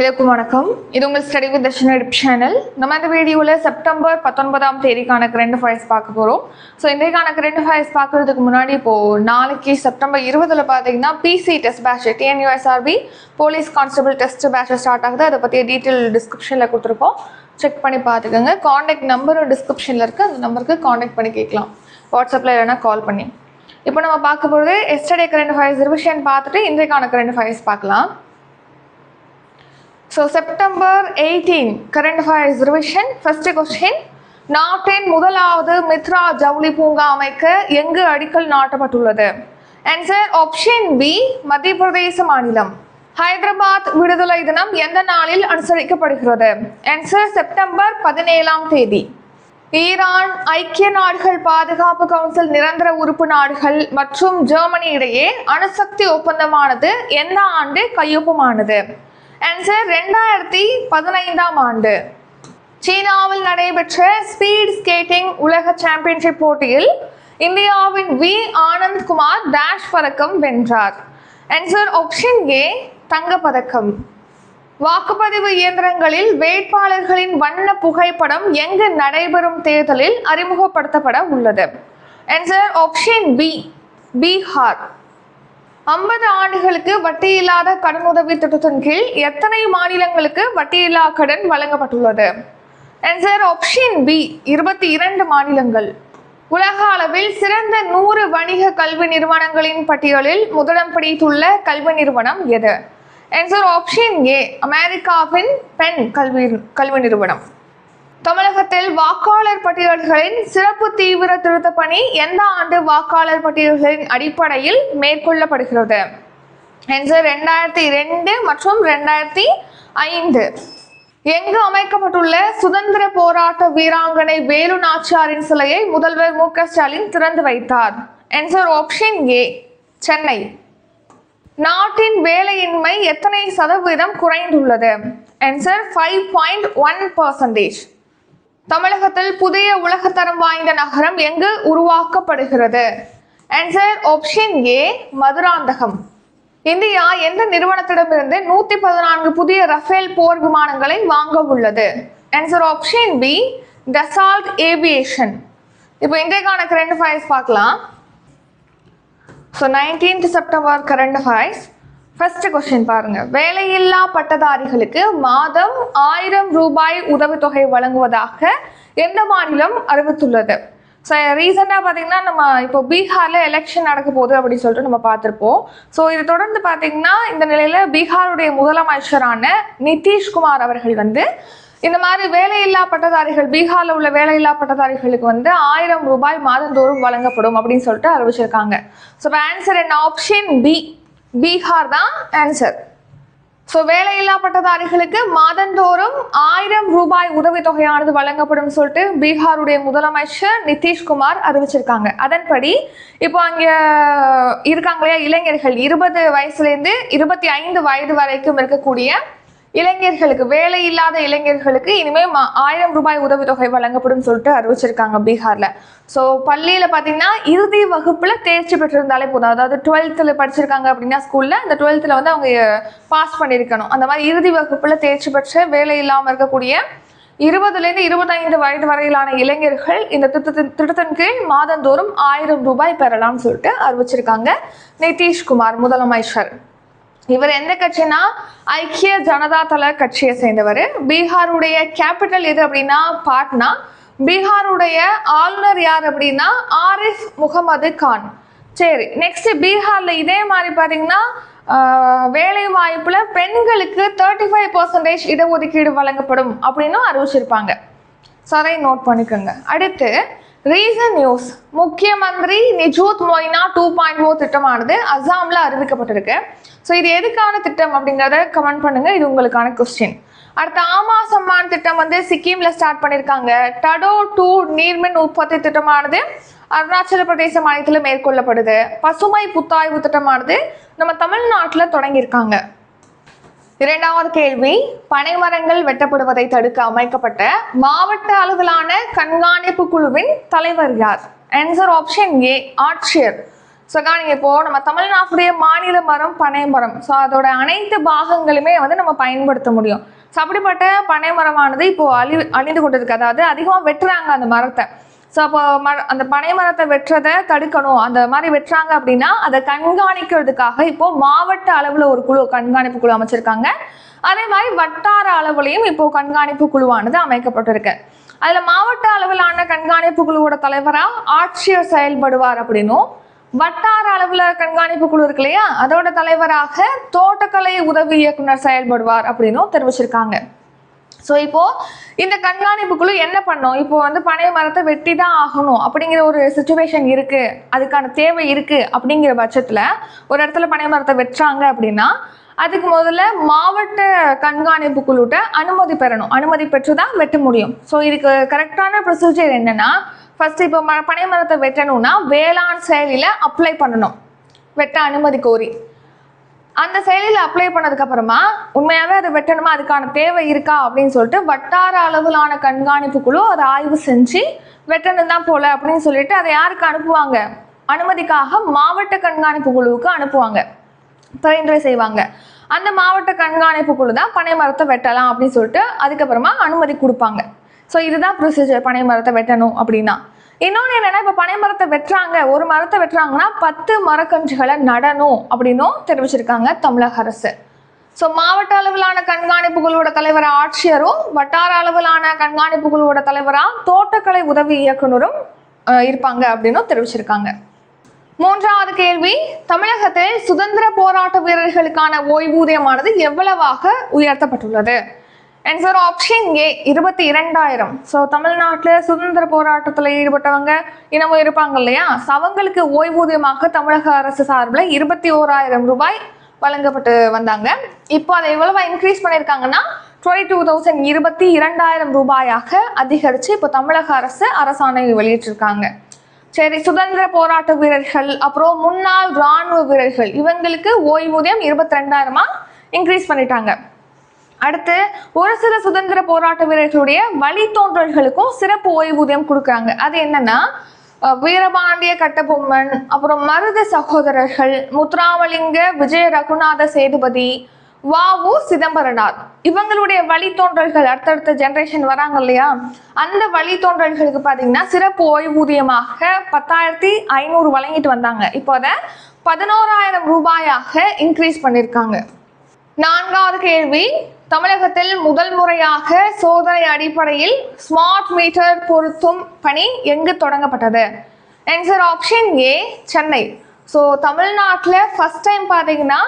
எல்லாருக்கும் வணக்கம். இது உங்கள் ஸ்டடி வித் தர்ஷன் சேனல் நம்ம இந்த வீடியோவில் செப்டம்பர் பத்தொன்பதாம் தேதிக்கான கரண்ட் ஃபயர்ஸ் பார்க்க போகிறோம் ஸோ இன்றைக்கான கரண்ட் ஃபயர்ஸ் பார்க்குறதுக்கு முன்னாடி இப்போது நாளைக்கு செப்டம்பர் இருபதில் பார்த்தீங்கன்னா PC test batch TNUSRB police constable test batch start ஆகுது. அதை பற்றிய டீட்டெயில் டிஸ்கிரிப்ஷனில் கொடுத்துருக்கோம். செக் பண்ணி பார்த்துக்கோங்க. காண்டாக்ட் நம்பரும் டிஸ்கிரிப்ஷனில் இருக்குது அந்த நம்பருக்கு காண்டாக்ட் பண்ணி கேட்கலாம். வாட்ஸ்அப்பில் இல்லைனா கால் பண்ணி. இப்போ நம்ம பார்க்க போகிறது எஸ்டர்டே கரண்ட் ஃபயர்ஸ் ரிவிஷன் பார்த்துட்டு இன்றைக்கான கரண்ட் ஃபயர்ஸ் பார்க்கலாம். So September eighteen current affairs revision first question நாட்டின் முதலாவது மித்ரா ஜவுளி பூங்கா அமைக்க எங்கு அடிக்கல் நாட்டப்பட்டுள்ளது? ஆன்சர் ஆப்ஷன் பி மத்திய பிரதேச மாநிலம். ஹைதராபாத் விடுதலை தினம் எந்த நாளில் அனுசரிக்கப்படுகிறது? ஆன்சர் செப்டம்பர் பதினேழாம் தேதி. ஈரான் ஐக்கிய நாடுகள் பாதுகாப்பு கவுன்சில் நிரந்தர உறுப்பு நாடுகள் மற்றும் ஜெர்மனி இடையே அணுசக்தி ஒப்பந்தமானது எந்த ஆண்டு கையொப்பமானது? ஆன்சர் ரெண்டாயிரத்தி பதினைந்தாம் ஆண்டு. சீனாவில் நடைபெற்ற ஸ்பீட் ஸ்கேட்டிங் உலக சாம்பியன்ஷிப் போட்டியில் இந்தியாவின் வி ஆனந்த் குமார் டேஷ் பதக்கம் வென்றார். ஆன்சர் ஆப்ஷன் ஏ தங்கப்பதக்கம். வாக்குப்பதிவு இயந்திரங்களில் வேட்பாளர்களின் வண்ண புகைப்படம் எங்கு நடைபெறும் தேர்தலில் அறிமுகப்படுத்தப்பட உள்ளது. Answer option B Bihar. ஐம்பது ஆண்டுகளுக்கு வட்டியில்லாத கடனுதவி திட்டத்தின் கீழ் எத்தனை மாநிலங்களுக்கு வட்டியில்லா கடன் வழங்கப்பட்டுள்ளது? ஆன்சர் ஆப்ஷன் பி இருபத்தி இரண்டு மாநிலங்கள். உலக அளவில் சிறந்த நூறு வணிக கல்வி நிறுவனங்களின் பட்டியலில் முதலிடம் பிடித்துள்ள கல்வி நிறுவனம் எது? ஆன்சர் ஆப்ஷன் ஏ அமெரிக்காவின் பெண் கல்வி கல்வி நிறுவனம். தமிழகத்தில் வாக்காளர் பட்டியல்களின் சிறப்பு தீவிர திருத்த பணி எந்த ஆண்டு வாக்காளர் பட்டியல்களின் அடிப்படையில் மேற்கொள்ளப்படுகிறது? என்று ரெண்டாயிரத்தி ரெண்டு மற்றும் ரெண்டாயிரத்தி ஐந்து. எங்கு அமைக்கப்பட்டுள்ள சுதந்திர போராட்ட வீராங்கனை வேலு நாச்சியாரின் சிலையை முதல்வர் மு க ஸ்டாலின் திறந்து வைத்தார். Answer option A Chennai. நாட்டின் வேலையின்மை எத்தனை சதவீதம் குறைந்துள்ளது? Answer five point one percentage தமிழகத்தில் புதிய உலகத்தரம் வாய்ந்த நகரம் எங்கு உருவாக்கப்படுகிறது? Answer option A Madurantakam. India எந்த நிறுவனத்திடமிருந்து நூத்தி பதினான்கு புதிய ரஃபேல் போர் விமானங்களை வாங்க உள்ளது? Answer option B Dassault aviation இப்போ இன்றைக்கான கரண்ட் ஃபயர்ஸ் பார்க்கலாம். So nineteenth September current affairs first question பாருங்க. வேலையில்லா பட்டதாரிகளுக்கு மாதம் ஆயிரம் ரூபாய் உதவித்தொகை வழங்குவதாக எந்த மாநிலம் அறிவித்துள்ளது? ஸோ ரீசெண்டாக பார்த்தீங்கன்னா நம்ம இப்போ பீகாரில் எலெக்ஷன் நடக்க போகுது அப்படின்னு சொல்லிட்டு நம்ம பார்த்துருப்போம். ஸோ இது தொடர்ந்து பார்த்தீங்கன்னா இந்த நிலையில் பீகாருடைய முதலமைச்சரான நிதிஷ்குமார் அவர்கள் வந்து இந்த மாதிரி வேலையில்லா பட்டதாரிகள் பீகாரில் உள்ள வேலையில்லா பட்டதாரிகளுக்கு வந்து ஆயிரம் ரூபாய் மாதந்தோறும் வழங்கப்படும் அப்படின்னு சொல்லிட்டு அறிவிச்சிருக்காங்க. ஸோ ஆன்சர் என்ன? ஆப்ஷன் பி பீகார் தான் ஆன்சர் ஸோ வேலையில்லா பட்டதாரிகளுக்கு மாதந்தோறும் ஆயிரம் ரூபாய் உதவித்தொகையானது வழங்கப்படும் சொல்லிட்டு பீகாருடைய முதலமைச்சர் நிதிஷ்குமார் அறிவிச்சிருக்காங்க. அதன்படி இப்போ அங்கே இருக்காங்க இல்லையா இளைஞர்கள். இருபது வயசுலேருந்து இருபத்தி ஐந்து வயது வரைக்கும் இருக்கக்கூடிய இளைஞர்களுக்கு வேலை இல்லாத இளைஞர்களுக்கு இனிமே ஆயிரம் ரூபாய் உதவித்தொகை வழங்கப்படும் சொல்லிட்டு அறிவிச்சிருக்காங்க பீகார்ல. ஸோ பள்ளியில பாத்தீங்கன்னா இறுதி வகுப்புல தேர்ச்சி பெற்றிருந்தாலே போதும். அதாவது டுவெல்த்தில் படிச்சிருக்காங்க அப்படின்னா ஸ்கூல்ல அந்த டுவெல்த்தில் வந்து அவங்க பாஸ் பண்ணியிருக்கணும். அந்த மாதிரி இறுதி வகுப்புல தேர்ச்சி பெற்ற வேலை இல்லாமல் இருக்கக்கூடிய இருபதுலேருந்து இருபத்தைந்து வயது வரையிலான இளைஞர்கள் இந்த திட்டத்தின் திட்டத்தின் கீழ் மாதந்தோறும் ஆயிரம் ரூபாய் பெறலாம்னு சொல்லிட்டு அறிவிச்சிருக்காங்க நிதிஷ்குமார் முதலமைச்சர். இவர் எந்த கட்சினா ஐக்கிய ஜனதா தள கட்சியை சேர்ந்தவர். பீகாருடைய கேபிட்டல் எது அப்படின்னா பாட்னா. பீகாருடைய ஆளுநர் யார் அப்படின்னா? ஆரிஃப் முகமது கான். சரி நெக்ஸ்ட் பீகார்ல இதே மாதிரி பார்த்தீங்கன்னா வேலை வாய்ப்புல பெண்களுக்கு தேர்ட்டி ஃபைவ் பர்சன்டேஜ் இடஒதுக்கீடு வழங்கப்படும் அப்படின்னும் அறிவிச்சிருப்பாங்க சரி நோட் பண்ணிக்கோங்க. அடுத்து ரீசன் நியூஸ் முக்கிய மந்திரி நிஜூத் மொய்னா டூ பாயிண்ட் ஓ திட்டமானது அசாமில் அறிவிக்கப்பட்டிருக்கு. ஸோ இது எதுக்கான திட்டம் அப்படிங்கிறத கமெண்ட் பண்ணுங்க. இது உங்களுக்கான கொஸ்டின் அடுத்த ஆமா சம்மான் திட்டம் வந்து சிக்கிம்ல ஸ்டார்ட் பண்ணியிருக்காங்க டடோ டூ நீர்மின் உற்பத்தி திட்டமானது அருணாச்சல பிரதேச மாநிலத்தில் மேற்கொள்ளப்படுது. பசுமை புத்தாய்வு திட்டமானது நம்ம தமிழ்நாட்டில் தொடங்கியிருக்காங்க. இரண்டாவது கேள்வி பனைமரங்கள் வெட்டப்படுவதை தடுக்க அமைக்கப்பட்ட மாவட்ட அளவிலான கண்காணிப்பு குழுவின் தலைவர் யார்? ஆன்சர் ஆப்ஷன் ஏ ஆட்சியர். ஸோ நீங்க இப்போ நம்ம தமிழ்நாட்டுடைய மாநில மரம் பனை மரம். ஸோ அதோட அனைத்து பாகங்களுமே வந்து நம்ம பயன்படுத்த முடியும். ஸோ அப்படிப்பட்ட பனை மரமானது இப்போ அழி அழிந்து கொண்டிருக்கு. அதாவது அதிகமாக வெட்டுறாங்க அந்த மரத்தை. ஸோ அப்போ ம அந்த பனை மரத்தை வெட்டுறதை தடுக்கணும். அந்த மாதிரி வெட்டுறாங்க அப்படின்னா அதை கண்காணிக்கிறதுக்காக இப்போ மாவட்ட அளவில் ஒரு குழு கண்காணிப்பு குழு அமைச்சிருக்காங்க. அதே மாதிரி வட்டார அளவுலையும் இப்போ கண்காணிப்பு குழுவானது அமைக்கப்பட்டிருக்கு. அதில் மாவட்ட அளவிலான கண்காணிப்பு குழுவோட தலைவராக ஆட்சியர் செயல்படுவார் அப்படின்னும் வட்டார அளவில் கண்காணிப்பு குழு இருக்கு இல்லையா? அதோட தலைவராக தோட்டக்கலை உதவி இயக்குனர் செயல்படுவார் அப்படின்னும் தெரிவிச்சிருக்காங்க. ஸோ இப்போ இந்த கண்காணிப்புக்குழு என்ன பண்ணும்? இப்போ வந்து பனை மரத்தை வெட்டி தான் ஆகணும் அப்படிங்கிற ஒரு சுச்சுவேஷன் இருக்கு. அதுக்கான தேவை இருக்கு அப்படிங்கிற பட்சத்தில் ஒரு இடத்துல பனை மரத்தை வெட்டுறாங்க அப்படின்னா அதுக்கு முதல்ல மாவட்ட கண்காணிப்பு குழுட்ட அனுமதி பெறணும். அனுமதி பெற்று தான் வெட்ட முடியும். ஸோ இதுக்கு கரெக்டான ப்ரொசீஜர் என்னன்னா ஃபர்ஸ்ட் இப்போ ம பனை மரத்தை வெட்டணும்னா வேளாண் செயலியில் அப்ளை பண்ணணும். வெட்ட அனுமதி கோரி. அந்த செயலியில் அப்ளை பண்ணதுக்கு அப்புறமா உண்மையாவே அதை வெட்டணுமா? அதுக்கான தேவை இருக்கா? அப்படின்னு சொல்லிட்டு வட்டார அளவிலான கண்காணிப்பு குழு அதை ஆய்வு செஞ்சு வெட்டணும் தான் போல அப்படின்னு சொல்லிட்டு அதை யாருக்கு அனுப்புவாங்க? அனுமதிக்காக மாவட்ட கண்காணிப்பு குழுவுக்கு அனுப்புவாங்க. பரிந்துரை செய்வாங்க. அந்த மாவட்ட கண்காணிப்பு குழு தான் பனை மரத்தை வெட்டலாம் அப்படின்னு சொல்லிட்டு அதுக்கப்புறமா அனுமதி கொடுப்பாங்க. ஸோ இதுதான் ப்ரொசீஜர் பனை மரத்தை வெட்டணும் அப்படின்னா. இன்னொன்று என்னன்னா இப்போ பனை மரத்தை வெட்டுறாங்க ஒரு மரத்தை வெட்டுறாங்கன்னா பத்து மரக்கன்றுகளை நடணும் அப்படின்னும் தெரிவிச்சிருக்காங்க தமிழக அரசு. ஸோ மாவட்ட அளவிலான கண்காணிப்பு குழுவோட ஆட்சியரும் வட்டார அளவிலான கண்காணிப்பு குழுவோட தலைவரா தோட்டக்கலை உதவி இயக்குனரும் இருப்பாங்க அப்படின்னும் தெரிவிச்சிருக்காங்க. மூன்றாவது கேள்வி தமிழகத்தில் சுதந்திர போராட்ட வீரர்களுக்கான ஓய்வூதியமானது எவ்வளவாக உயர்த்தப்பட்டுள்ளது? ஆன்சர் ஆப்ஷன் ஏ இருபத்தி இரண்டாயிரம். ஸோ தமிழ்நாட்டில் சுதந்திர போராட்டத்தில் ஈடுபட்டவங்க இன்னமும் இருப்பாங்க இல்லையா? So, அவங்களுக்கு ஓய்வூதியமாக தமிழக அரசு சார்பில் இருபத்தி ஓராயிரம் ரூபாய் வழங்கப்பட்டு வந்தாங்க. இப்போ அதை எவ்வளவு இன்க்ரீஸ் பண்ணியிருக்காங்கன்னா டுவெண்ட்டி டூ தௌசண்ட் இருபத்தி இரண்டாயிரம் ரூபாயாக அதிகரித்து இப்போ தமிழக அரசு அரசாணை வெளியிட்டிருக்காங்க. சரி சுதந்திர போராட்ட வீரர்கள் அப்புறம் முன்னாள் ராணுவ வீரர்கள் இவங்களுக்கு ஓய்வூதியம் இருபத்தி ரெண்டாயிரமா இன்க்ரீஸ் பண்ணிட்டாங்க. அடுத்து ஒரு சில சுதந்திர போராட்ட வீரர்களுடைய வழித்தோன்றல்களுக்கும் சிறப்பு ஓய்வூதியம் கொடுக்குறாங்க. அது என்னன்னா வீரபாண்டிய கட்டபொம்மன் அப்புறம் மருத சகோதரர்கள் முத்துராமலிங்க விஜய ரகுநாத சேதுபதி வாவு சிதம்பரனார். இவங்களுடைய வழித்தோன்றல்கள் அடுத்தடுத்த ஜென்ரேஷன் வராங்க இல்லையா? அந்த வழித்தோன்றல்களுக்கு பார்த்தீங்கன்னா சிறப்பு ஓய்வூதியமாக பத்தாயிரத்தி ஐநூறு வழங்கிட்டு வந்தாங்க. இப்போ அதை பதினோராயிரம் ரூபாயாக இன்க்ரீஸ் பண்ணியிருக்காங்க நான்காவது கேள்வி. தமிழகத்தில் முதல் முறையாக சோதனை அடிப்படையில் ஸ்மார்ட் மீட்டர் பொருத்தும் பணி எங்கு தொடங்கப்பட்டது? Answer option A Chennai so தமிழ்நாட்டில் ஃபஸ்ட் டைம் பார்த்தீங்கன்னா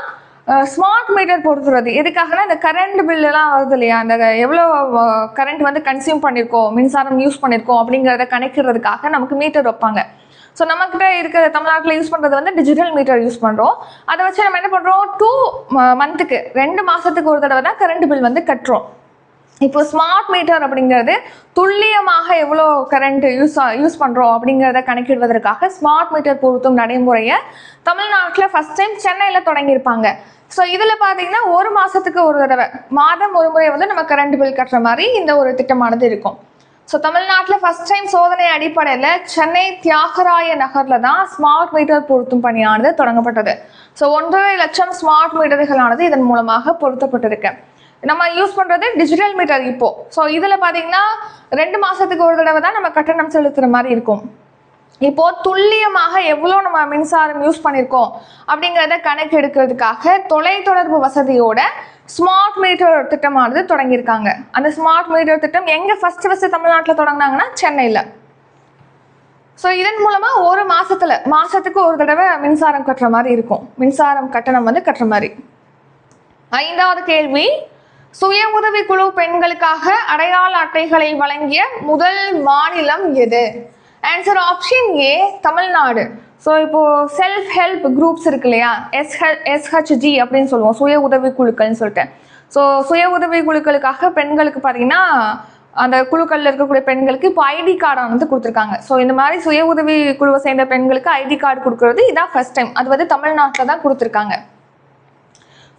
ஸ்மார்ட் மீட்டர் பொறுத்துறது எதுக்காகனா இந்த கரண்ட் பில்லுலாம் வருது இல்லையா? அந்த எவ்வளோ கரண்ட் வந்து கன்சியூம் பண்ணியிருக்கோம் மின்சாரம் யூஸ் பண்ணியிருக்கோம் அப்படிங்கிறத கணக்கிடுறதுக்காக நமக்கு மீட்டர் வைப்பாங்க. ஸோ நம்மக்கிட்ட இருக்கிற தமிழ்நாட்டில் யூஸ் பண்ணுறது வந்து டிஜிட்டல் மீட்டர் யூஸ் பண்ணுறோம் அதை வச்சு நம்ம என்ன பண்ணுறோம் டூ மந்த்துக்கு ரெண்டு மாதத்துக்கு ஒரு தடவை தான் கரண்ட் பில் வந்து கட்டுறோம். இப்போ ஸ்மார்ட் மீட்டர் அப்படிங்கிறது துல்லியமாக எவ்வளோ கரண்ட் யூஸ் யூஸ் பண்ணுறோம் அப்படிங்கிறத கணக்கிடுவதற்காக ஸ்மார்ட் மீட்டர் பொருத்தும் நடைமுறையை தமிழ்நாட்டில் ஃபஸ்ட் டைம் சென்னையில் தொடங்கியிருப்பாங்க. ஸோ இதில் பார்த்தீங்கன்னா ஒரு மாதத்துக்கு ஒரு தடவை மாதம் ஒரு முறை வந்து நம்ம கரண்ட் பில் கட்டுற மாதிரி இந்த ஒரு திட்டமானது இருக்கும். ஸோ தமிழ்நாட்டில் ஃபர்ஸ்ட் டைம் சோதனை அடிப்படையில் சென்னை தியாகராய நகரில் தான் ஸ்மார்ட் மீட்டர் பொருத்தும் பணியானது தொடங்கப்பட்டது. ஸோ ஒன்றரை லட்சம் ஸ்மார்ட் மீட்டர்களானது இதன் மூலமாக பொருத்தப்பட்டிருக்கு. நம்ம யூஸ் பண்ணுறது டிஜிட்டல் மீட்டர் இப்போ. ஸோ இதில் பார்த்தீங்கன்னா ரெண்டு மாதத்துக்கு ஒரு தடவை தான் நம்ம கட்டணம் செலுத்துகிற மாதிரி இருக்கும். இப்போ துல்லியமாக எவ்வளோ நம்ம மின்சாரம் யூஸ் பண்ணியிருக்கோம் அப்படிங்கிறத கணக்கு எடுக்கிறதுக்காக தொலைத்தொடர்பு வசதியோட ஸ்மார்ட் மீட்டர் திட்டமானது தொடங்கியிருக்காங்க. அந்த ஸ்மார்ட் மீட்டர் திட்டம் எங்கே ஃபர்ஸ்ட் ஃபர்ஸ்ட் தமிழ்நாட்டில் தொடங்கினாங்கன்னா சென்னையில். ஸோ இதன் மூலமாக ஒரு மாதத்தில் மாதத்துக்கு ஒரு தடவை மின்சாரம் கட்டுற மாதிரி இருக்கும். மின்சாரம் கட்டணம் வந்து கட்டுற மாதிரி. ஐந்தாவது கேள்வி சுய உதவி குழு பெண்களுக்காக அடையாள அட்டைகளை வழங்கிய முதல் மாநிலம் எது? Answer option A Tamil Nadu so இப்போ செல்ஃப் ஹெல்ப் குரூப்ஸ் இருக்கு இல்லையா? எஸ்ஹெச் எஸ்ஹெச்ஜி அப்படின்னு சொல்லுவோம். சுய உதவி குழுக்கள்னு சொல்லிட்டு. ஸோ சுய உதவி குழுக்களுக்காக பெண்களுக்கு பார்த்தீங்கன்னா அந்த குழுக்களில் இருக்கக்கூடிய பெண்களுக்கு இப்போ ஐடி கார்டானது கொடுத்துருக்காங்க. ஸோ இந்த மாதிரி சுய உதவி குழுவை சேர்ந்த பெண்களுக்கு ஐடி கார்டு கொடுக்கறது இதான் ஃபர்ஸ்ட் டைம் அது வந்து தமிழ்நாட்டில் தான் கொடுத்துருக்காங்க.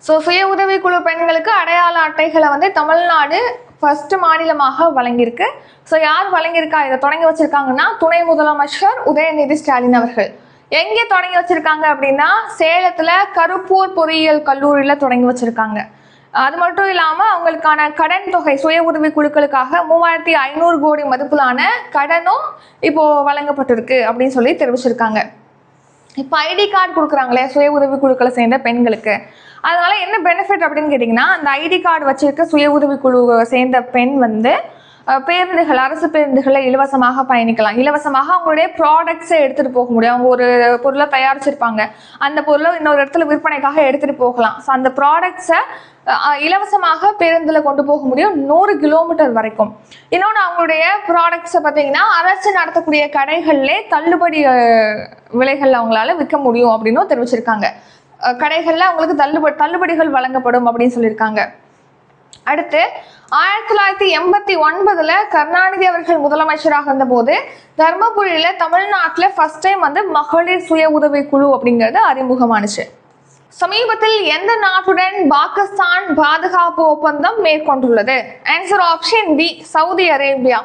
ஸோ சுய உதவி குழு பெண்களுக்கு அடையாள அட்டைகளை வந்து தமிழ்நாடு ஃபர்ஸ்ட் மாநிலமாக வழங்கியிருக்கு. ஸோ யார் வழங்கியிருக்கா? இதை தொடங்கி வச்சிருக்காங்கன்னா துணை முதலமைச்சர் உதயநிதி ஸ்டாலின் அவர்கள். எங்கே தொடங்கி வச்சிருக்காங்க அப்படின்னா சேலத்தில் கருப்பூர் பொறியியல் கல்லூரியில் தொடங்கி வச்சிருக்காங்க. அது மட்டும் இல்லாமல் அவங்களுக்கான கடன் தொகை சுய உதவி குழுக்களுக்காக மூவாயிரத்தி ஐநூறு கோடி மதிப்பிலான கடனும் இப்போ வழங்கப்பட்டிருக்கு அப்படின்னு சொல்லி தெரிவிச்சிருக்காங்க. இப்போ ஐடி கார்டு கொடுக்குறாங்களே சுய உதவி குழுக்களை சேர்ந்த பெண்களுக்கு. அதனால என்ன பெனிஃபிட் அப்படின்னு கேட்டிங்கன்னா அந்த ஐடி கார்டு வச்சிருக்க சுய உதவி குழு சேர்ந்த பெண் வந்து பேருந்துகள் அரசு பேருந்துகளில் இலவசமாக பயணிக்கலாம். இலவசமாக அவங்களுடைய ப்ராடக்ட்ஸை எடுத்துகிட்டு போக முடியும். அவங்க ஒரு பொருளை தயாரிச்சிருப்பாங்க. அந்த பொருளை இன்னொரு இடத்துல விற்பனைக்காக எடுத்துகிட்டு போகலாம். ஸோ அந்த ப்ராடக்ட்ஸை இலவசமாக பேருந்தில் கொண்டு போக முடியும் நூறு கிலோமீட்டர் வரைக்கும். இன்னொன்று அவங்களுடைய ப்ராடக்ட்ஸை பார்த்தீங்கன்னா அரசு நடத்தக்கூடிய கடைகளிலே தள்ளுபடி விலைகள் அவங்களால விற்க முடியும் அப்படின்னும் தெரிவிச்சிருக்காங்க. கடைகளில் அவங்களுக்கு தள்ளுபடி தள்ளுபடிகள் வழங்கப்படும் அப்படின்னு சொல்லியிருக்காங்க. அடுத்து ஆயிரத்தி தொள்ளாயிரத்தி எண்பத்தி ஒன்பதுல கருணாநிதி அவர்கள் முதலமைச்சராக இருந்தபோது தர்மபுரியில தமிழ்நாட்டுல ஃபர்ஸ்ட் டைம் வந்து மகளிர் சுய உதவி குழு அப்படிங்கிறது அறிமுகமானுச்சு. சமீபத்தில் எந்த நாட்டுடன் பாகிஸ்தான் பாதுகாப்பு ஒப்பந்தம் மேற்கொண்டுள்ளது? Answer option B Saudi Arabia.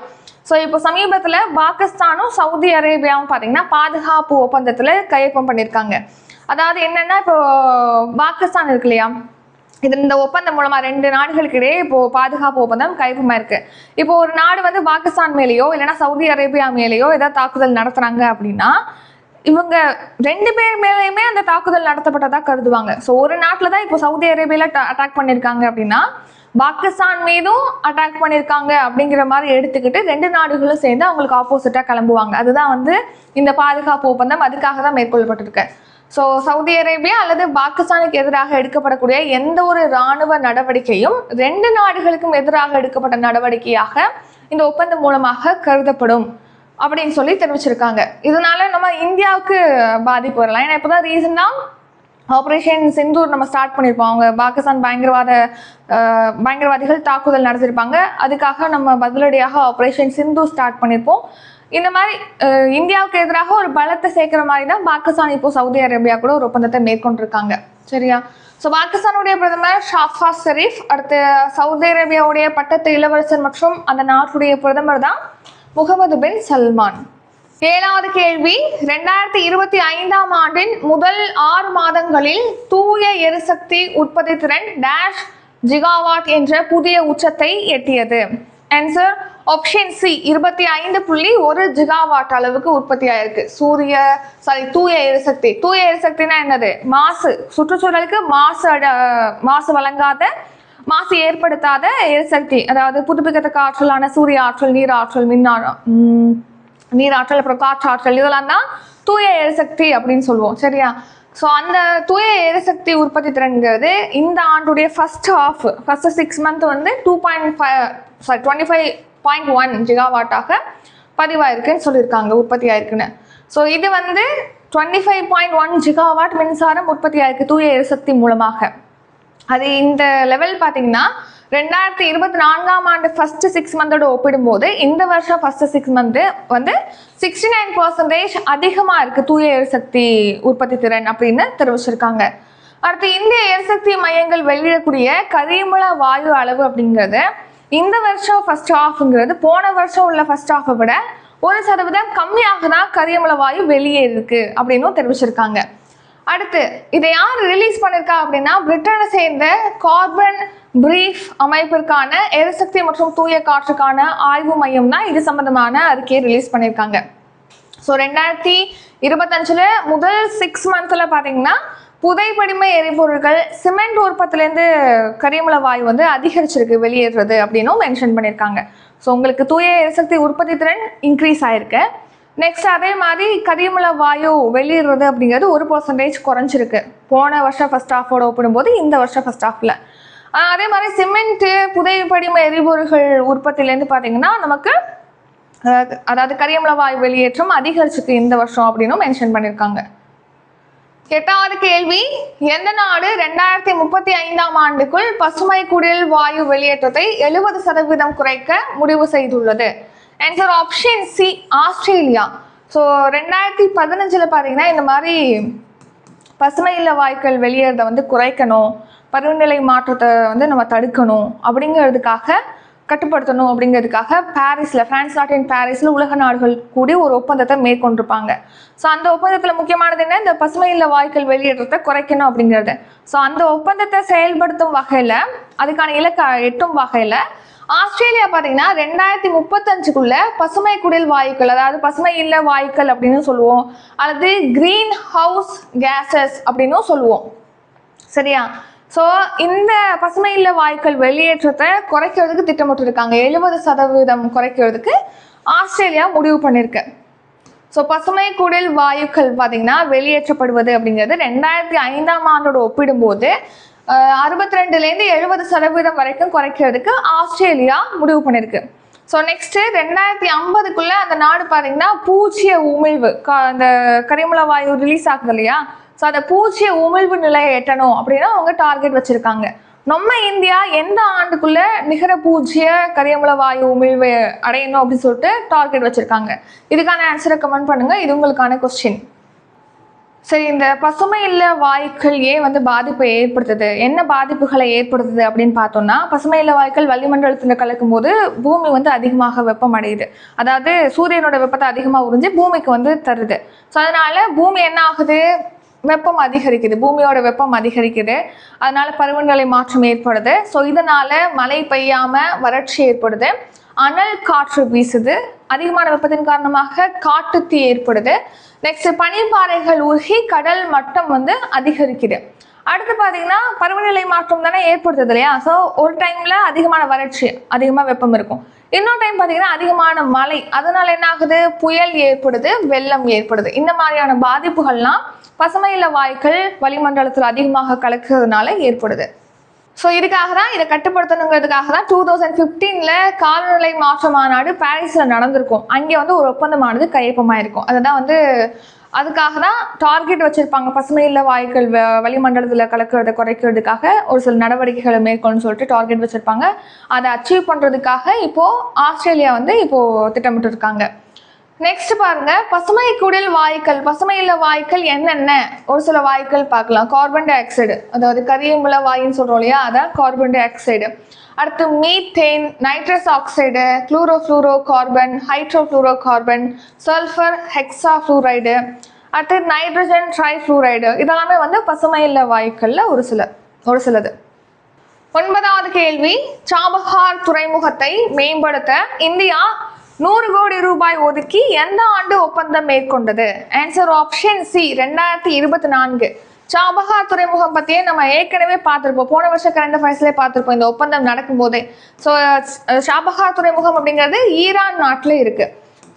So இப்போ சமீபத்தில் பாகிஸ்தானும் சவுதி அரேபியாவும் பார்த்தீங்கன்னா பாதுகாப்பு ஒப்பந்தத்தில் கையொப்பம் பண்ணியிருக்காங்க அதாவது என்னென்னா இப்போ பாகிஸ்தான் இருக்கு இல்லையா? இது இந்த ஒப்பந்தம் மூலமா ரெண்டு நாடுகளுக்கு இடையே இப்போ பாதுகாப்பு ஒப்பந்தம் கைப்பமா இருக்கு இப்போ ஒரு நாடு வந்து பாகிஸ்தான் மேலேயோ இல்லைன்னா சவுதி அரேபியா மேலேயோ ஏதாவது தாக்குதல் நடத்துறாங்க அப்படின்னா இவங்க ரெண்டு பேர் மேலேயுமே அந்த தாக்குதல் நடத்தப்பட்டதா கருதுவாங்க. ஸோ ஒரு நாட்டில் தான் இப்போ சவுதி அரேபியால அட்டாக் பண்ணியிருக்காங்க அப்படின்னா பாகிஸ்தான் மீதும் அட்டாக் பண்ணியிருக்காங்க அப்படிங்கிற மாதிரி எடுத்துக்கிட்டு ரெண்டு நாடுகளும் சேர்ந்து அவங்களுக்கு ஆப்போசிட்டாக கிளம்புவாங்க. அதுதான் வந்து இந்த பாதுகாப்பு ஒப்பந்தம் அதுக்காக தான் மேற்கொள்ளப்பட்டிருக்கு. ஸோ சவுதி அரேபியா அல்லது பாகிஸ்தானுக்கு எதிராக எடுக்கப்படக்கூடிய எந்த ஒரு இராணுவ நடவடிக்கையும் ரெண்டு நாடுகளுக்கும் எதிராக எடுக்கப்பட்ட நடவடிக்கையாக இந்த ஒப்பந்தம் மூலமாக கருதப்படும் அப்படின்னு சொல்லி தெரிவிச்சிருக்காங்க. இதனால நம்ம இந்தியாவுக்கு பாதிப்பு வரலாம். ஏன்னா இப்போதான் ரீசெண்டாக ஆப்ரேஷன் சிந்தூர் நம்ம ஸ்டார்ட் பண்ணியிருப்போம் அவங்க பாகிஸ்தான் பயங்கரவாத பயங்கரவாதிகள் தாக்குதல் நடத்திருப்பாங்க. அதுக்காக நம்ம பதிலடியாக ஆப்ரேஷன் சிந்து ஸ்டார்ட் பண்ணியிருப்போம் இந்த மாதிரி இந்தியாவுக்கு எதிராக ஒரு பலத்தை சேர்க்கிற மாதிரி தான் பாகிஸ்தான் இப்போ சவுதி அரேபியா கூட ஒரு ஒப்பந்தத்தை மேற்கொண்டிருக்காங்க. சரியா? ஸோ பாகிஸ்தானுடைய பிரதமர் ஷாஃபா ஷெரீஃப் அடுத்து சவுதி அரேபியாவுடைய பட்டத்து இளவரசர் மற்றும் அந்த நாட்டுடைய பிரதமர் தான் முகமது பின் சல்மான். ஏழாவது கேள்வி ரெண்டாயிரத்தி இருபத்தி ஐந்தாம் ஆண்டின் முதல் ஆறு மாதங்களில் தூய எரிசக்தி உற்பத்தி திறன் டேஷ் ஜிகாவாட் என்ற புதிய உச்சத்தை எட்டியது. ஆன்சர் ஆப்ஷன் சி இருபத்தி ஐந்து புள்ளி ஒரு ஜிகாவாட் அளவுக்கு உற்பத்தி ஆயிருக்கு. சூரிய சாரி தூய எரிசக்தி தூய எரிசக்தினா என்னது? மாசு. சுற்றுச்சூழலுக்கு மாசு மாசு வழங்காத மாசு ஏற்படுத்தாத எரிசக்தி அதாவது புதுப்பிக்கத்தக்க ஆற்றலான சூரிய ஆற்றல் நீர் ஆற்றல் மின்னாற்றல் நீர் ஆற்றல் அப்புறம் காற்றாற்றல் இதெல்லாம் தான் தூய எரிசக்தி அப்படின்னு சொல்லுவோம். சரியா? ஸோ அந்த தூய எரிசக்தி உற்பத்தி திறன்கிறது இந்த ஆண்டுடைய first half first six month வந்து two point five sorry twenty five point one ஜிகாவாட்டாக பதிவாயிருக்குன்னு சொல்லியிருக்காங்க உற்பத்தி ஆயிருக்குன்னு ஸோ இது வந்து twenty five point one gigawatt மின்சாரம் உற்பத்தி ஆயிருக்கு தூய எரிசக்தி மூலமாக. அது இந்த லெவல் பார்த்தீங்கன்னா ரெண்டாயிரத்தி இருபத்தி நான்காம் ஆண்டு ஃபர்ஸ்ட் சிக்ஸ் மந்தோட ஒப்பிடும்போது இந்த வருஷம் ஃபர்ஸ்ட் சிக்ஸ் மந்த் வந்து சிக்ஸ்டி நைன் பர்சன்டேஜ் அதிகமாக இருக்கு தூய எரிசக்தி உற்பத்தி திறன் அப்படின்னு தெரிவிச்சிருக்காங்க. அடுத்து இந்திய எரிசக்தி மையங்கள் வெளியிடக்கூடிய கரிமல வாயு அளவு அப்படிங்கிறது இந்த வருஷம் ஃபர்ஸ்ட் ஹாஃப்ங்கிறது போன வருஷம் உள்ள ஃபர்ஸ்ட் ஹாஃபை விட ஒரு சதவீதம் கம்மியாக தான் கரியமலை வாயு வெளியே இருக்கு அப்படின்னும் தெரிவிச்சிருக்காங்க. அடுத்து இதை யார் ரிலீஸ் பண்ணிருக்கா அப்படின்னா பிரிட்டனை சேர்ந்த கார்பன் பிரீஃப் அமைப்பிற்கான எரிசக்தி மற்றும் தூய காற்றுக்கான ஆய்வு மையம் தான் இது சம்பந்தமான அறிக்கையை ரிலீஸ் பண்ணியிருக்காங்க ஸோ ரெண்டாயிரத்தி இருபத்தஞ்சில் முதல் சிக்ஸ் மந்த்தில் பார்த்தீங்கன்னா புதைப்படிம எரிபொருட்கள் சிமெண்ட் உற்பத்திலேருந்து கரியமல வாயு வந்து அதிகரிச்சிருக்கு வெளியேறுறது அப்படின்னும் மென்ஷன் பண்ணியிருக்காங்க. ஸோ உங்களுக்கு தூய எரிசக்தி உற்பத்தி திறன் இன்க்ரீஸ் ஆயிருக்கு. நெக்ஸ்ட் அதே மாதிரி கரியமல வாயு வெளியிடுறது அப்படிங்கிறது ஒரு பர்சன்டேஜ் குறைஞ்சிருக்கு. போன வருஷம் ஃபர்ஸ்ட் ஹாஃபோட ஒப்பிடும்போது இந்த வருஷம் ஃபர்ஸ்ட் ஹாஃபில் அதே மாதிரி சிமெண்ட்டு புதைப்படிம எரிபொருள்கள் உற்பத்தியிலேருந்து பார்த்தீங்கன்னா நமக்கு அதாவது அதாவது கரியமல வாயு வெளியேற்றம் அதிகரிச்சிருக்கு இந்த வருஷம் அப்படின்னும் மென்ஷன் பண்ணியிருக்காங்க. எட்டாவது கேள்வி. எந்த நாடு ரெண்டாயிரத்தி முப்பத்தி ஐந்தாம் ஆண்டுக்குள் பசுமை குடில் வாயு வெளியேற்றத்தை எழுபது சதவீதம் குறைக்க முடிவு செய்துள்ளது? Answer option C Australia. So ரெண்டாயிரத்தி பதினஞ்சில் பார்த்தீங்கன்னா இந்த மாதிரி பசுமை இல்ல வாயுக்கள் வெளியேறதை வந்து குறைக்கணும் பருவநிலை மாற்றத்தை வந்து நம்ம தடுக்கணும் அப்படிங்கிறதுக்காக கட்டுப்படுத்தணும் அப்படிங்கிறதுக்காக பாரிஸில் ஃப்ரான்ஸ் நாட்டின் பாரிஸில் உலக நாடுகள் கூடி ஒரு ஒப்பந்தத்தை மேற்கொண்டிருப்பாங்க. ஸோ அந்த ஒப்பந்தத்தில் முக்கியமானது என்ன? இந்த பசுமை இல்ல வாயுக்கள் வெளியேற்றத்தை குறைக்கணும் அப்படிங்கிறது. ஸோ அந்த ஒப்பந்தத்தை செயல்படுத்தும் வகையில் அதுக்கான இலக்கை எட்டும் வகையில் ஆஸ்திரேலியா பார்த்தீங்கன்னா ரெண்டாயிரத்தி முப்பத்தஞ்சுக்குள்ள பசுமை குடில் வாயுக்கள் அதாவது பசுமை இல்ல வாயுக்கள் அப்படின்னு சொல்லுவோம். அல்லது கிரீன் ஹவுஸ் கேசஸ் அப்படின்னும் சொல்லுவோம். சரியா? ஸோ இந்த பசுமை இல்ல வாயுக்கள் வெளியேற்றத்தை குறைக்கிறதுக்கு திட்டமிட்டிருக்காங்க. எழுபது சதவீதம் குறைக்கிறதுக்கு ஆஸ்திரேலியா முடிவு பண்ணியிருக்கு. ஸோ பசுமை குடில் வாயுக்கள் பார்த்தீங்கன்னா வெளியேற்றப்படுவது அப்படிங்கிறது ரெண்டாயிரத்தி ஐந்தாம் ஆண்டோட ஒப்பிடும்போது அறுபத்தி ரெண்டுலேருந்து எழுபது சதவீதம் வரைக்கும் குறைக்கிறதுக்கு ஆஸ்திரேலியா முடிவு பண்ணியிருக்கு. ஸோ நெக்ஸ்ட் ரெண்டாயிரத்தி ஐம்பதுக்குள்ள அந்த நாடு பார்த்தீங்கன்னா பூச்சிய உமிழ்வு அந்த கரிமல வாயு ரிலீஸ் ஆகுது இல்லையா? ஸோ அந்த பூச்சிய உமிழ்வு நிலையை எட்டணும் அப்படின்னா அவங்க டார்கெட் வச்சுருக்காங்க. நம்ம இந்தியா எந்த ஆண்டுக்குள்ள நிகர பூஜ்ஜிய கரியமல வாயு உமிழ்வு அடையணும் அப்படின்னு சொல்லிட்டு டார்கெட் வச்சுருக்காங்க. இதுக்கான ஆன்சரை கமெண்ட் பண்ணுங்கள் இது உங்களுக்கான கொஸ்டின் சரி இந்த பசுமை இல்ல வாயுக்கள் ஏன் வந்து பாதிப்பை ஏற்படுத்துது? என்ன பாதிப்புகளை ஏற்படுத்துது அப்படின்னு பார்த்தோம்னா பசுமை இல்ல வாயுக்கள் வளிமண்டலத்தில் கலக்கும் போது பூமி வந்து அதிகமாக வெப்பம் அடையுது. அதாவது சூரியனோட வெப்பத்தை அதிகமாக உறிஞ்சு பூமிக்கு வந்து தருது. ஸோ அதனால பூமி என்ன ஆகுது? வெப்பம் அதிகரிக்குது பூமியோட வெப்பம் அதிகரிக்குது. அதனால பருவநிலை மாற்றம் ஏற்படுது. ஸோ இதனால மழை பெய்யாம வறட்சி ஏற்படுது. அனல் காற்று வீசுது. அதிகமான வெப்பத்தின் காரணமாக காட்டுத்தீ ஏற்படுது. நெக்ஸ்ட் பனிப்பாறைகள் உருகி கடல் மட்டம் வந்து அதிகரிக்குது. அடுத்து பார்த்தீங்கன்னா பருவநிலை மாற்றம் தானே ஏற்படுத்துது இல்லையா? ஸோ ஒரு டைம்ல அதிகமான வறட்சி அதிகமாக வெப்பம் இருக்கும். இன்னொரு டைம் பார்த்தீங்கன்னா அதிகமான மழை. அதனால என்ன ஆகுது புயல் ஏற்படுது வெள்ளம் ஏற்படுது. இந்த மாதிரியான பாதிப்புகள்லாம் பசுமையில வாய்க்கள் வளிமண்டலத்தில் அதிகமாக கலக்கிறதுனால ஏற்படுது. ஸோ இதுக்காக தான் இதை கட்டுப்படுத்தணுங்கிறதுக்காக தான் டூ தௌசண்ட் ஃபிஃப்டீனில் காலநிலை மாற்ற மாநாடு பாரிஸில் நடந்திருக்கும். அங்கே வந்து ஒரு ஒப்பந்தமானது கையொப்பமாயிருக்கும். அதுதான் வந்து அதுக்காக தான் டார்கெட் வச்சுருப்பாங்க. பசுமையில்ல வாயுக்கள் வ- வளிமண்டலத்தில் கலக்கிறதை குறைக்கிறதுக்காக ஒரு சில நடவடிக்கைகளை மேற்கொள்ளுன்னு சொல்லிட்டு டார்கெட் வச்சுருப்பாங்க. அதை அச்சீவ் பண்ணுறதுக்காக இப்போது ஆஸ்திரேலியா வந்து இப்போது திட்டமிட்டு இருக்காங்க நெக்ஸ்ட் பாருங்க பசுமை குடில் வாயுக்கள் பசுமை இல்ல வாயுக்கள் என்னென்ன? ஒரு சில வாயுக்கள் பார்க்கலாம். கார்பன் டை ஆக்சைடு அதாவது கரியம்புல வாயுன்னு சொல்றோம் இல்லையா? அதான் கார்பன் டை ஆக்சைடு அடுத்து methane nitrous oxide chlorofluorocarbon hydrofluorocarbon sulphur hexafluoride அடுத்து நைட்ரஜன் ட்ரைஃப்ளூரைடு இதெல்லாமே வந்து பசுமை இல்ல ஒரு சில ஒரு சிலது. ஒன்பதாவது கேள்வி சாபஹார் துறைமுகத்தை மேம்படுத்த இந்தியா நூறு கோடி ரூபாய் ஒதுக்கி எந்த ஆண்டு ஒப்பந்தம் மேற்கொண்டது? ஆன்சர் ஆப்ஷன் சி ரெண்டாயிரத்தி இருபத்தி நான்கு. சாபகா துறைமுகம் பத்தியே நம்ம ஏற்கனவே பார்த்திருப்போம். போன வருஷம் கரண்ட் அஃபேர்ஸ்லேயே பார்த்திருப்போம். இந்த ஒப்பந்தம் நடக்கும்போதே. ஸோ சாபஹார் துறைமுகம் அப்படிங்கிறது ஈரான் நாட்டில் இருக்கு.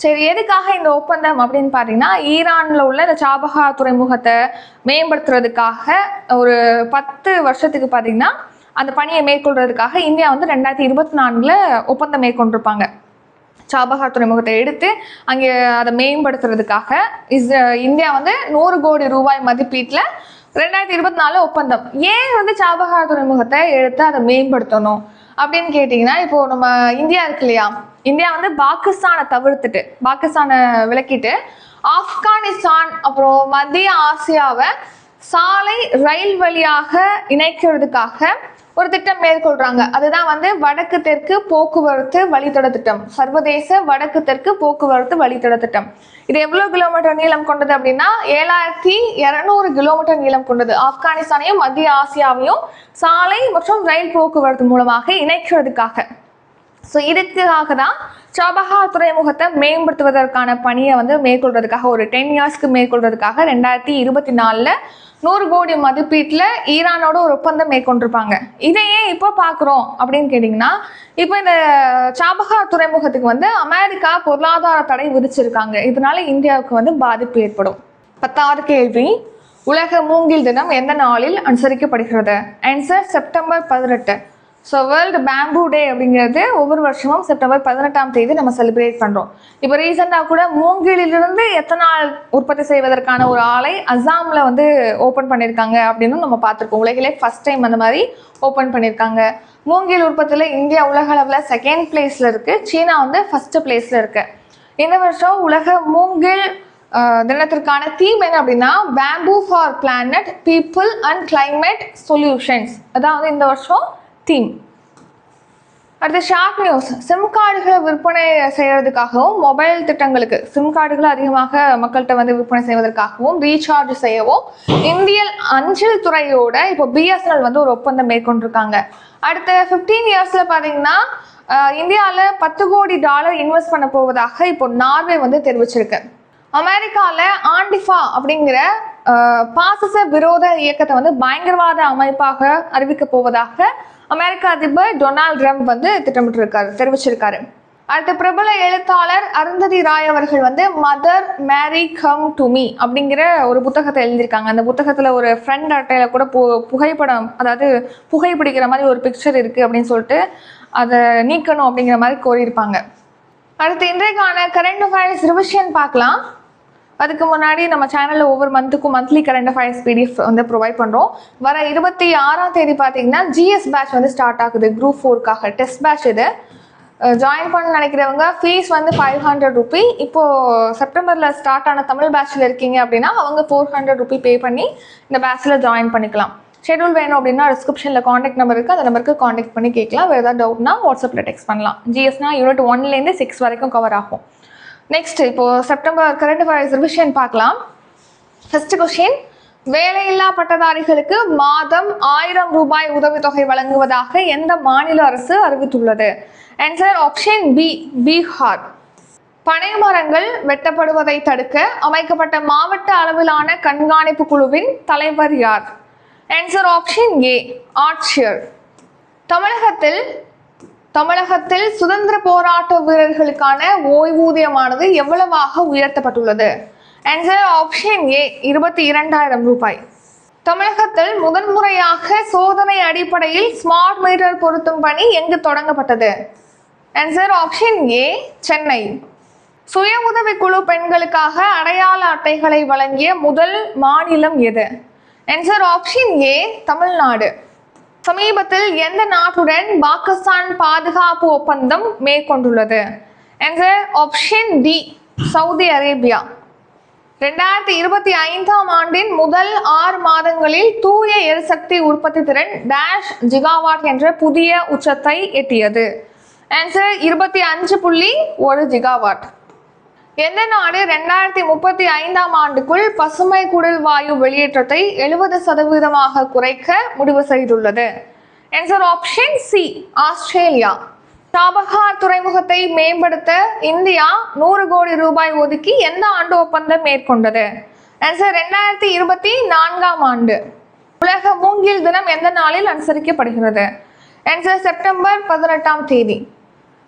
சரி எதுக்காக இந்த ஒப்பந்தம் அப்படின்னு பார்த்தீங்கன்னா ஈரான்ல உள்ள இந்த சாபகா துறைமுகத்தை மேம்படுத்துறதுக்காக ஒரு பத்து வருஷத்துக்கு பார்த்தீங்கன்னா அந்த பணியை மேற்கொள்றதுக்காக இந்தியா வந்து ரெண்டாயிரத்தி இருபத்தி நான்குல ஒப்பந்தம் மேற்கொண்டிருப்பாங்க. சாபஹார் துறைமுகத்தை எடுத்து அங்கே அதை மேம்படுத்துறதுக்காக இஸ் இந்தியா வந்து நூறு கோடி ரூபாய் மதிப்பீட்டில் ரெண்டாயிரத்தி இருபத்தி நாலு ஒப்பந்தம். ஏன் வந்து சாபஹார் துறைமுகத்தை எடுத்து அதை மேம்படுத்தணும் அப்படின்னு கேட்டிங்கன்னா இப்போ நம்ம இந்தியா இருக்கு இல்லையா? இந்தியா வந்து பாகிஸ்தானை தவிர்த்துட்டு பாகிஸ்தானை விலக்கிட்டு ஆப்கானிஸ்தான் அப்புறம் மத்திய ஆசியாவை சாலை ரயில் வழியாக இணைக்கிறதுக்காக ஒரு திட்டம் மேற்கொள்றாங்க. அதுதான் வந்து வடக்கு தெற்கு போக்குவரத்து வழித்தட திட்டம். சர்வதேச வடக்கு தெற்கு போக்குவரத்து வழித்தட திட்டம். இது எவ்வளவு கிலோமீட்டர் நீளம் கொண்டது அப்படின்னா ஏழாயிரத்தி இருநூறு கிலோமீட்டர் நீளம் கொண்டது. ஆப்கானிஸ்தானையும் மத்திய ஆசியாவையும் சாலை மற்றும் ரயில் போக்குவரத்து மூலமாக இணைக்கிறதுக்காக. ஸோ இதுக்காக தான் சாபஹார் துறைமுகத்தை மேம்படுத்துவதற்கான பணியை வந்து மேற்கொள்றதுக்காக ஒரு டென் இயர்ஸ்க்கு மேற்கொள்றதுக்காக ரெண்டாயிரத்தி இருபத்தி நாலில் நூறு கோடி மதிப்பீட்டில் ஈரானோட ஒரு ஒப்பந்தம் மேற்கொண்டிருப்பாங்க. இதையே இப்போ பார்க்குறோம் அப்படின்னு கேட்டிங்கன்னா இப்போ இந்த சாபஹார் துறைமுகத்துக்கு வந்து அமெரிக்கா பொருளாதார தடை விதிச்சிருக்காங்க. இதனால இந்தியாவுக்கு வந்து பாதிப்பு ஏற்படும். பத்தாவது கேள்வி உலக மூங்கில் தினம் எந்த நாளில் அனுசரிக்கப்படுகிறது? ஆன்சர் செப்டம்பர் பதினெட்டு. ஸோ வேர்ல்டு பேம்பூ டே அப்படிங்கிறது ஒவ்வொரு வருஷமும் செப்டம்பர் பதினெட்டாம் தேதி நம்ம செலிப்ரேட் பண்ணுறோம் இப்போ ரீசெண்டாக கூட மூங்கிலிலிருந்து எத்தனால் உற்பத்தி செய்வதற்கான ஒரு ஆலை அஸ்ஸாமில் வந்து ஓப்பன் பண்ணியிருக்காங்க அப்படின்னு நம்ம பார்த்துருக்கோம். உலகிலே ஃபஸ்ட் டைம் அந்த மாதிரி ஓப்பன் பண்ணியிருக்காங்க மூங்கில் உற்பத்தியில் இந்தியா உலக அளவில் செகண்ட் பிளேஸில் இருக்குது சீனா வந்து ஃபஸ்ட்டு பிளேஸில் இருக்கு. இந்த வருஷம் உலக மூங்கில் தினத்திற்கான தீம் என்ன அப்படின்னா bamboo for planet people and climate solutions அதான் வந்து இந்த வருஷம் தீம் அடுத்த ஷார்ட் நியூஸ் சிம் கார்டுகளை விற்பனை செய்யறதுக்காகவும் மொபைல் திட்டங்களுக்கு சிம் கார்டுகளை அதிகமாக மக்கள்கிட்ட வந்து விற்பனை செய்வதற்காகவும் ரீசார்ஜ் செய்யவும் இந்திய அஞ்சல் துறையோட இப்போ பிஎஸ்என்எல் வந்து ஒரு ஒப்பந்தம் மேற்கொண்டிருக்காங்க. அடுத்த ஃபிஃப்டீன் இயர்ஸில் பார்த்தீங்கன்னா இந்தியாவில் பத்து கோடி டாலர் இன்வெஸ்ட் பண்ண போவதாக இப்போ நார்வே வந்து தெரிவிச்சிருக்கு. அமெரிக்காவில் ஆண்டிஃபா அப்படிங்கிற பாசிச விரோத இயக்கத்தை வந்து பயங்கரவாத அமைப்பாக அறிவிக்க போவதாக அமெரிக்க அதிபர் டொனால்ட் ட்ரம்ப் வந்து திட்டமிட்டிருக்காரு தெரிவிச்சிருக்காரு. அடுத்து பிரபல எழுத்தாளர் அருந்ததி ராய் அவர்கள் வந்து mother Mary come to me அப்படிங்கிற ஒரு புத்தகத்தை எழுதியிருக்காங்க. அந்த புத்தகத்தில் ஒரு ஃப்ரெண்ட் அட்டையில கூட பு புகைப்படம் அதாவது புகைப்பிடிக்கிற மாதிரி ஒரு பிக்சர் இருக்குது அப்படின்னு சொல்லிட்டு அதை நீக்கணும் அப்படிங்கிற மாதிரி கோரியிருப்பாங்க. அடுத்து இன்றைக்கான கரண்ட் அஃபேர்ஸ் ரிவிஷன் பார்க்கலாம். அதுக்கு முன்னாடி நம்ம சேனலில் ஒவ்வொரு மந்த்துக்கும் மந்த்லி கரண்ட் அஃபேர்ஸ் பிடிஎஃப் வந்து ப்ரொவைட் பண்ணுறோம் வர இருபத்தி ஆறாம் தேதி பார்த்தீங்கன்னா ஜிஎஸ் பேட்ச் வந்து ஸ்டார்ட் ஆகுது. குரூப் ஃபோருக்காக டெஸ்ட் பேட்ச் இது. ஜாயின் பண்ண நினைக்கிறவங்க ஃபீஸ் வந்து ஃபைவ் ஹண்ட்ரட் ருபி இப்போது செப்டம்பரில் ஸ்டார்ட் ஆன தமிழ் பேட்ச்சில் இருக்கீங்க அப்படின்னா அவங்க ஃபோர் ஹண்ட்ரட் ருபி பே பண்ணி இந்த பேட்ச்சில் ஜாயின் பண்ணிக்கலாம். ஷெட்யூல் வேணும் அப்படின்னா டிஸ்கிரிப்ஷனில் காண்டாக்ட் நம்பர் இருக்குது அந்த நம்பருக்கு காண்டாக்ட் பண்ணி கேட்கலாம். வேறு ஏதாவது டவுட்னா வாட்ஸ்அப்பில் டெக்ஸ்ட் பண்ணலாம். ஜிஎஸ்னா யூனிட் ஒன்லேருந்து சிக்ஸ் வரைக்கும் கவர் ஆகும். நெக்ஸ்ட் இப்போது செப்டம்பர் கரண்ட் அஃபேர்ஸ் ரிவிஷன் பார்க்கலாம். ஃபர்ஸ்ட் கொஸ்டின் வேலையில்லா பட்டதாரிகளுக்கு மாதம் ஆயிரம் ரூபாய் உதவித்தொகை வழங்குவதாக எந்த மாநில அரசு அறிவித்துள்ளது? ஆன்சர் ஆப்ஷன் பி பீகார் பனை மரங்கள் வெட்டப்படுவதை தடுக்க அமைக்கப்பட்ட மாவட்ட அளவிலான கண்காணிப்பு குழுவின் தலைவர் யார்? ஆன்சர் ஆப்ஷன் ஏ ஆட்சியர். தமிழகத்தில் தமிழகத்தில் சுதந்திர போராட்ட வீரர்களுக்கான ஓய்வூதியமானது எவ்வளவாக உயர்த்தப்பட்டுள்ளது? ஆன்சர் ஆப்ஷன் ஏ இருபத்தி இரண்டாயிரம் ரூபாய். தமிழகத்தில் முதன்முறையாக சோதனை அடிப்படையில் ஸ்மார்ட் மீட்டர் பொருத்தும் பணி எங்கு தொடங்கப்பட்டது? Answer option A Chennai. சுய உதவிக்குழு பெண்களுக்காக அடையாள அட்டைகளை வழங்கிய முதல் மாநிலம் எது? Answer option A Tamil Nadu. சமீபத்தில் எந்த நாட்டுடன் பாகிஸ்தான் பாதுகாப்பு ஒப்பந்தம் மேற்கொண்டுள்ளது? Answer option D Saudi Arabia. ரெண்டாயிரத்தி இருபத்தி ஐந்தாம் ஆண்டின் முதல் ஆறு மாதங்களில் தூய எரிசக்தி உற்பத்தி திறன் டேஷ் ஜிகாவாட் என்ற புதிய உச்சத்தை எட்டியது. ஆன்சர் இருபத்தி அஞ்சு புள்ளி ஒரு ஜிகாவாட் எந்த நாடு ரெண்டாயிரத்தி முப்பத்தி ஐந்தாம் ஆண்டுக்குள் பசுமை குடில் வாயு வெளியேற்றத்தை எழுபது சதவீதமாக குறைக்க முடிவு செய்துள்ளது? Answer option C Australia. Chabahar துறைமுகத்தை மேம்படுத்த இந்தியா நூறு கோடி ரூபாய் ஒதுக்கி எந்த ஆண்டு ஒப்பந்தம் மேற்கொண்டது? ஆன்சர் ரெண்டாயிரத்தி இருபத்தி நான்காம் ஆண்டு. உலக மூங்கில் தினம் எந்த நாளில் அனுசரிக்கப்படுகிறது? ஆன்சர் செப்டம்பர் பதினெட்டாம் தேதி.